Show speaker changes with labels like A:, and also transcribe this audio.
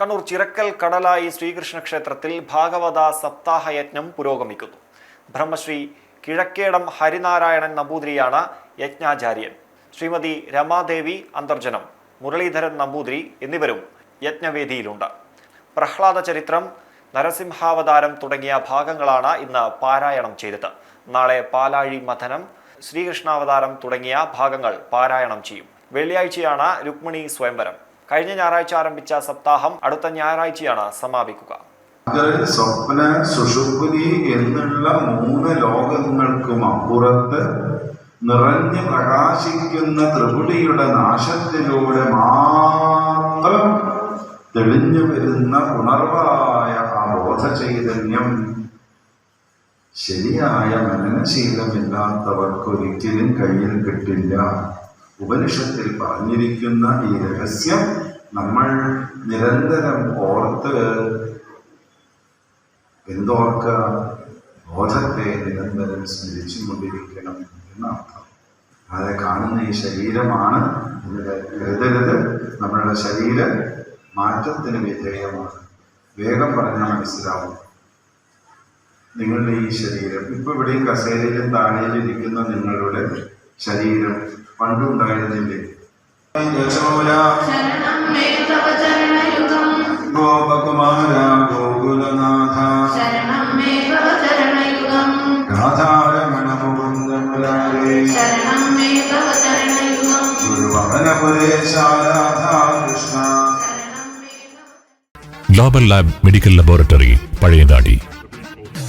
A: കണ്ണൂർ ചിറക്കൽ കടലായി ശ്രീകൃഷ്ണ ക്ഷേത്രത്തിൽ ഭാഗവത സപ്താഹ യജ്ഞം പുരോഗമിക്കുന്നു. ബ്രഹ്മശ്രീ കിഴക്കേടം ഹരിനാരായണൻ നമ്പൂതിരിയാണ് യജ്ഞാചാര്യൻ. ശ്രീമതി രമാദേവി അന്തർജനം മുരളീധരൻ നമ്പൂതിരി എന്നിവരും യജ്ഞവേദിയിലുണ്ട്. പ്രഹ്ലാദ ചരിത്രം നരസിംഹാവതാരം തുടങ്ങിയ ഭാഗങ്ങളാണ് ഇന്ന് പാരായണം ചെയ്തത്. നാളെ പാലാഴി മഥനം ശ്രീകൃഷ്ണാവതാരം തുടങ്ങിയ ഭാഗങ്ങൾ പാരായണം ചെയ്യും. വെള്ളിയാഴ്ചയാണ് രുക്മിണി സ്വയംവരം. കഴിഞ്ഞ ഞായറാഴ്ച ആരംഭിച്ച സപ്താഹം അടുത്ത ഞായറാഴ്ചയാണ് സമാപിക്കുക.
B: സ്വപ്ന സുഷുപ്തി എന്നുള്ള മൂന്ന് ലോകങ്ങൾക്കും അപ്പുറത്ത് നിറഞ്ഞു പ്രകാശിക്കുന്ന ത്രിപുടിയുടെ നാശത്തിലൂടെ മാത്രം തെളിഞ്ഞു വരുന്ന ഉണർവായ ആ ബോധ ചൈതന്യം ശരിയായ മനനശീലമില്ലാത്തവർക്ക് ഒരിക്കലും കയ്യിൽ കിട്ടില്ല. ഉപനിഷത്തിൽ പറഞ്ഞിരിക്കുന്ന ഈ രഹസ്യം നമ്മൾ നിരന്തരം ഓർത്ത് എന്തോർക്ക ബോധത്തെ നിരന്തരം സ്മരിച്ചു കൊണ്ടിരിക്കണം എന്നർത്ഥം. അതെ കാണുന്ന ഈ ശരീരമാണ് കരുതരുത്. നമ്മളുടെ ശരീരം മാറ്റത്തിന് വിധേയമാണ്. വേഗം പറഞ്ഞാൽ മനസ്സിലാവും. നിങ്ങളുടെ ഈ ശരീരം ഇപ്പൊ ഇവിടെയും കസേരയിലും താഴെയിലിരിക്കുന്ന നിങ്ങളുടെ ശരീരം പണ്ടുണ്ടായിരുന്നില്ലേ Gopakumara Gokulanatha. Radharamana Mukunda മുരാരേ
C: Global Lab Medical Laboratory Pazhayangadi